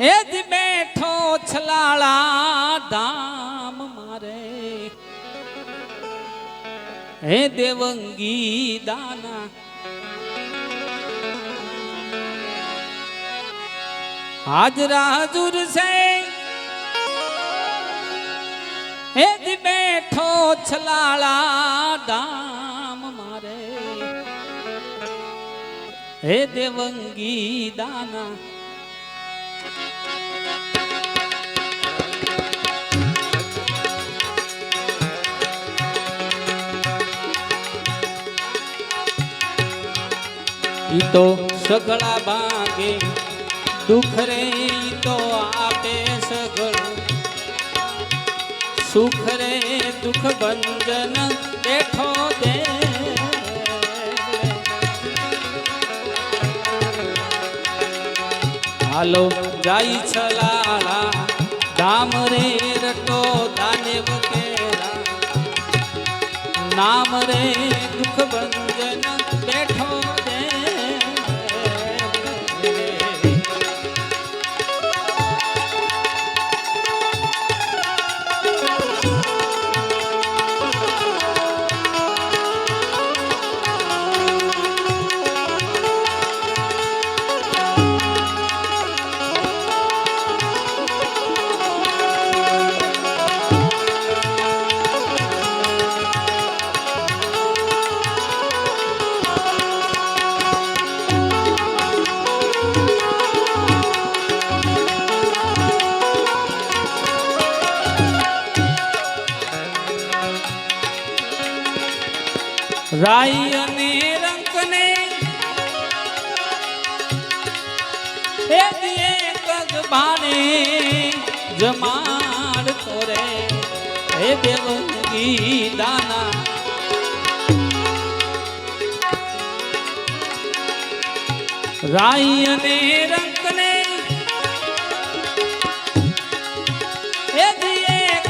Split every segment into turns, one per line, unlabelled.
એ જ બેઠો છલાળા ધામ મારે. હે દેવંગી દાના. હાજરા હજુર છે. હે જ બેઠો છલાળા ધામ મારે. હે દેવંગી દાના. ઈ તો સગળા ભાગે. દુઃખ રે ઈ તો આપે સગળું. સુખ રે દુઃખ ભંજન બેઠો દે. હાલો, જાય છલાળા ધામ રે રટો દાને કેરા. નામ રે દુઃખ ભંજન રાઈ અને રંકને એક જ બાણે જમાડ તોરે હે દેવંગી દાના. રાઈ અને રંકને એ જ એક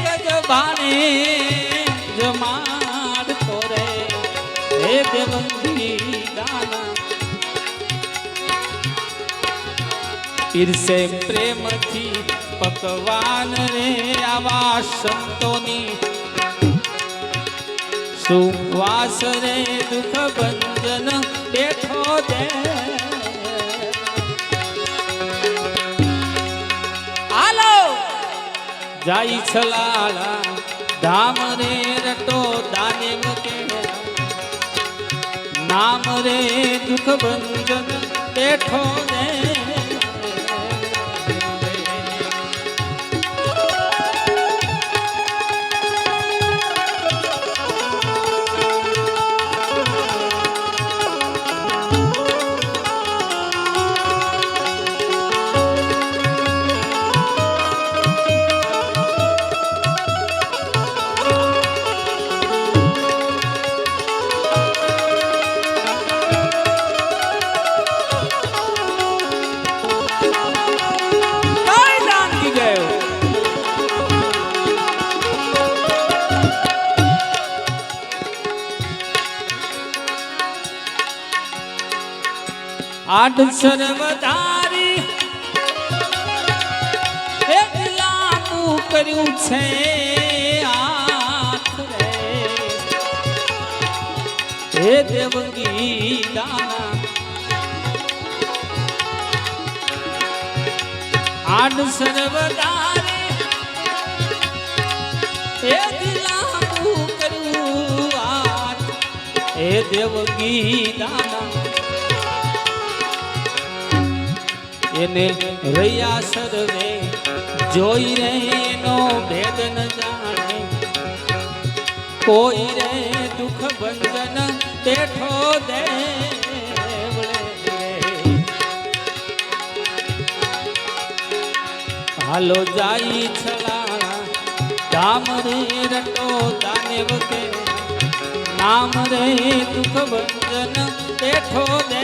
હે દેવંગી દાના પીરસે પ્રેમથી પકવાન રે આવા સંતોની. સુવાસ રે દુઃખ બંધન બેઠો દે? હાલો! જાય છલાળા ધામ રે રટો દાને કેરા નામ રે દુઃખ ભંજન બેઠો ને આઠ સર્વધારી એક લાંબુ કર્યું છે આઠ હે દેવગી દાના. આડ સર્વધારી હે દિલામુ આઠ આટ એ દેવગી દાના. એને રૈયા સર્વે જોઈ રે એનો ભેદ ન જાણે. કોઈ રે દુઃખ બંધન બેઠો દે હાલો જાય છલાણા ધામ રે રટો દાનેવ કે. નામ રે દુઃખ બંધન બેઠો દે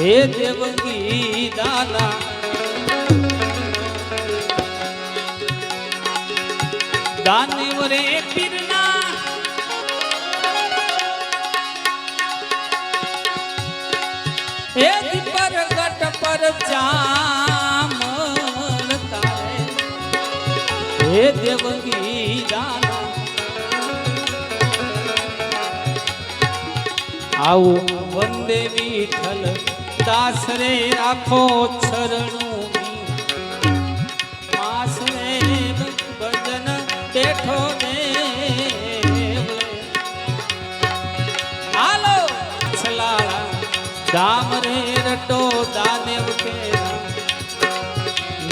હે દેવગી દાદા. દાનવ રે પીરના. હે પરગટ પર તારે હે દેવગી દાદા. આવું વંદે વિઠ્ઠલ દાસ રે રાખો છરણું માસ રે ભજન બેઠો દેવ હાલો, છલાળા દામ રે રટો દાનેવ કે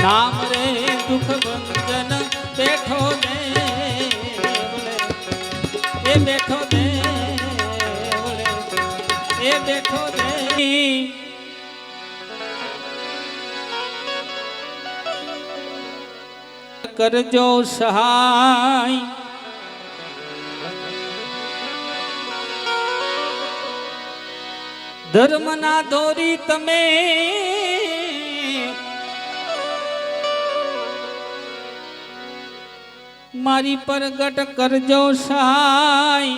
નામ રે દુઃખ ભંજન બેઠો દેવ એ બેઠો દેવળે એ બેઠો દે કરજો સહાય. ધર્મના દોરી તમે મારી પ્રગટ કરજો સહાય.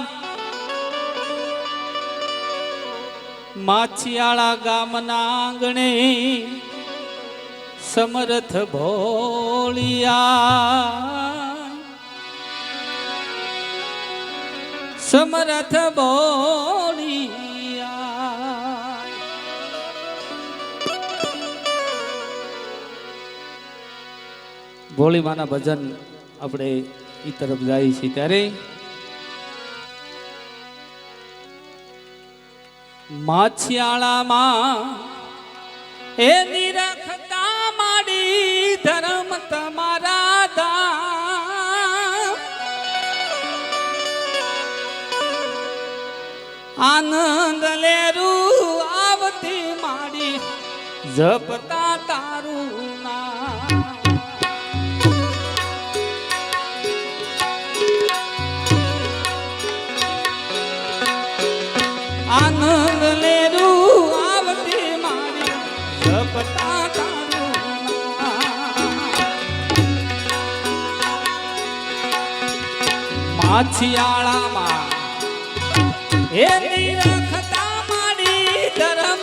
માછિયાળા ગામના આંગણે સમરથ ભોળિયા સમરથ ભોળિયા ભોળી માના ભજન આપણે ઈ તરફ જાય છીએ ત્યારે માછિયાળામાં એ નિરખતા માડી ધર્મ તમારા દામ આનંદ લેરું આવતી મારી જપતા તારું ના આનંદ લેરું માછિયાળામાં એ નિરખતા મારી ધર્મ.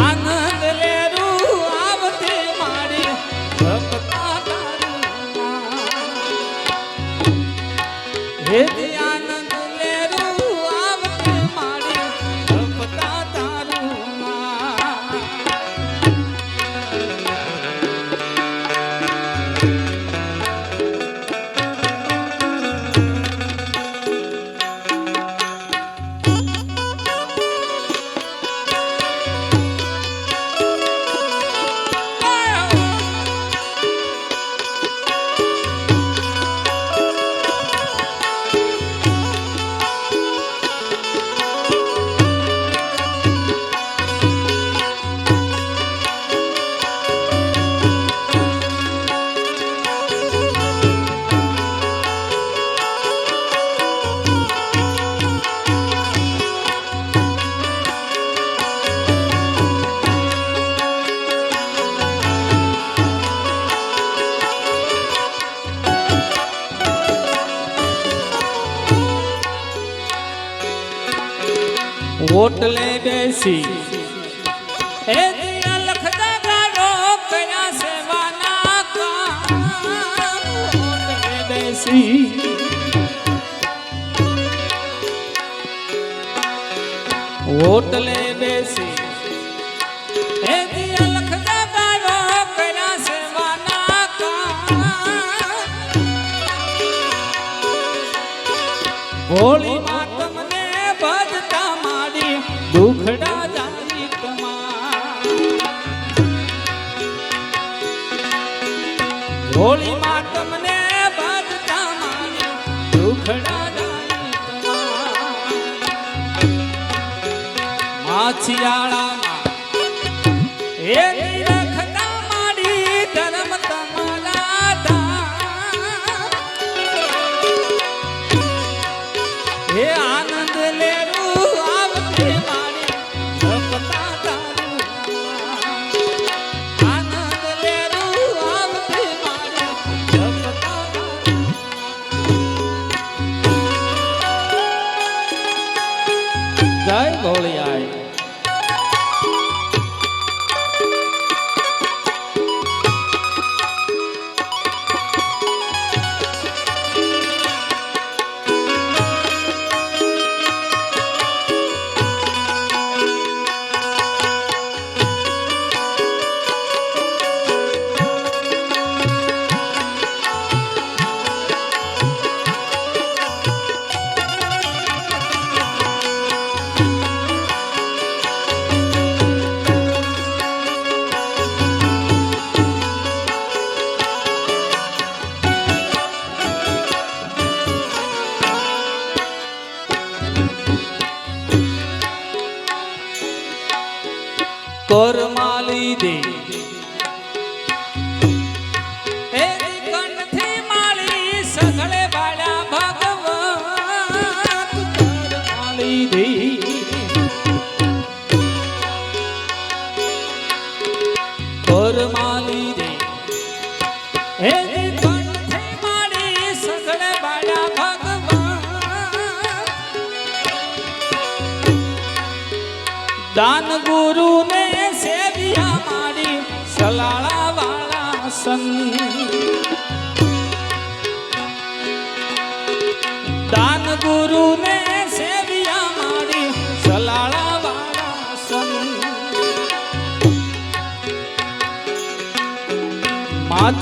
આનંદ લેરું આવતે મારી સપતા હે બેસી હોટલે બેસી હોળી માં તમને ભજતા મારી દુખડા જાણી હોળી માં શિયાળામાં. કર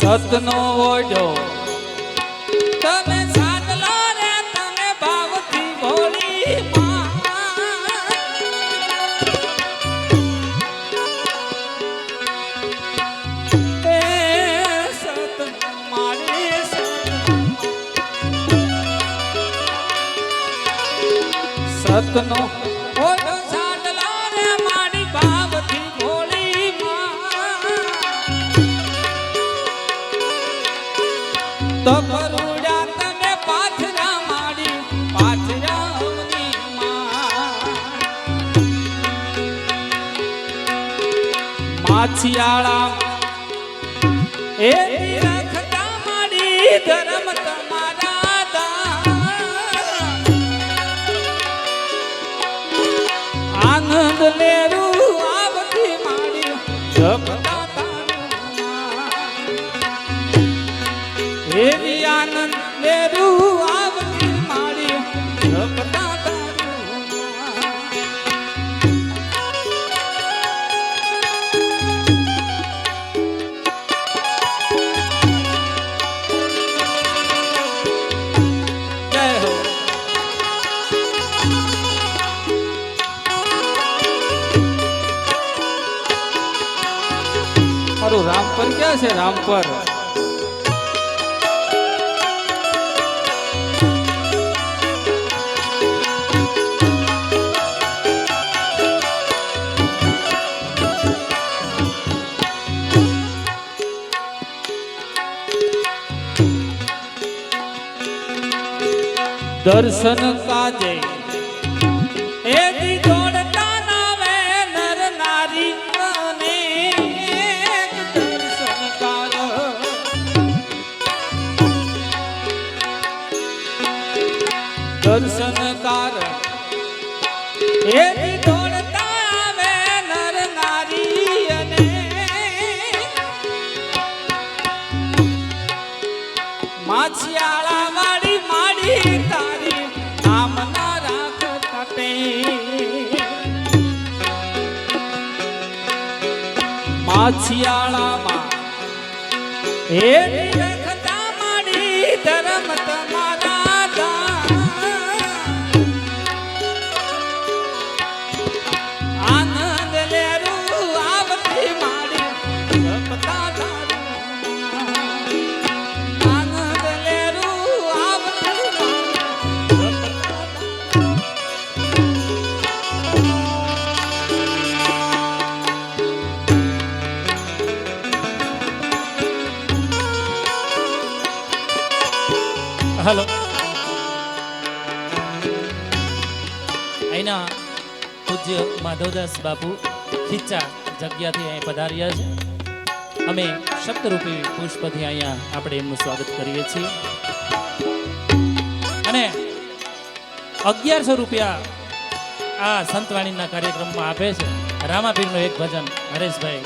સતનો ઓઢો. તમે સાદલો રે તમે ભાવથી ભોળી સતનો માછિયાળા એ રખતા મારી ધર્મ તમારા દા. આનંદ લેરો છે રામપર દર્શન કાજે માછિયાળામાં. હે
હલો અહીંના પૂજ્ય માધવદાસ બાપુ ખીચા જગ્યાથી અહીં પધાર્યા છે. અમે શબ્દરૂપી પુષ્પથી અહીંયા આપણે એમનું સ્વાગત કરીએ છીએ. અને અગિયારસો રૂપિયા આ સંતવાણીના કાર્યક્રમમાં આપે છે. રામાપીરનું એક ભજન હરેશભાઈ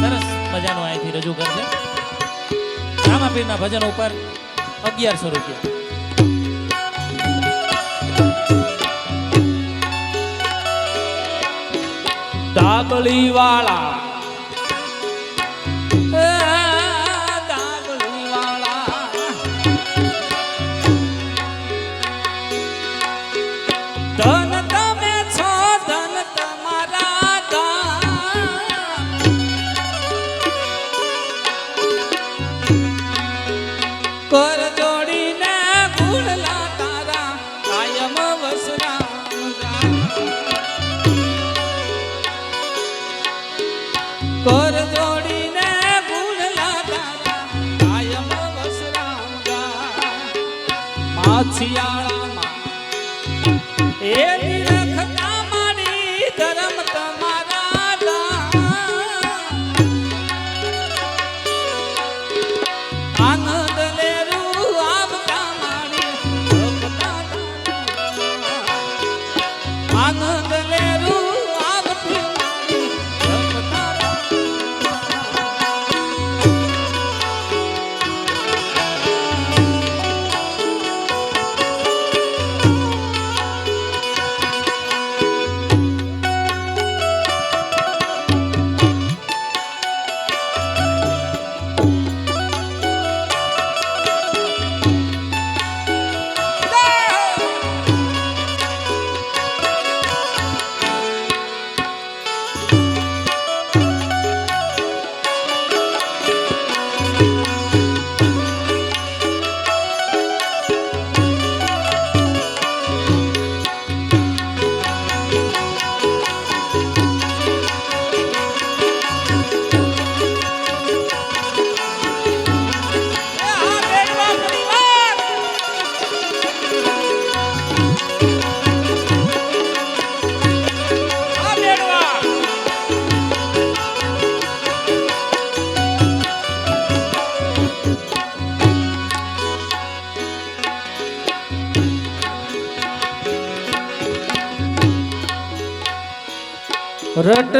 સરસ મજાનું અહીંથી રજૂ કરશે. રામાપીરના ભજન ઉપર અગિયારસો રૂપિયા.
દાબળી વાળા કર રટ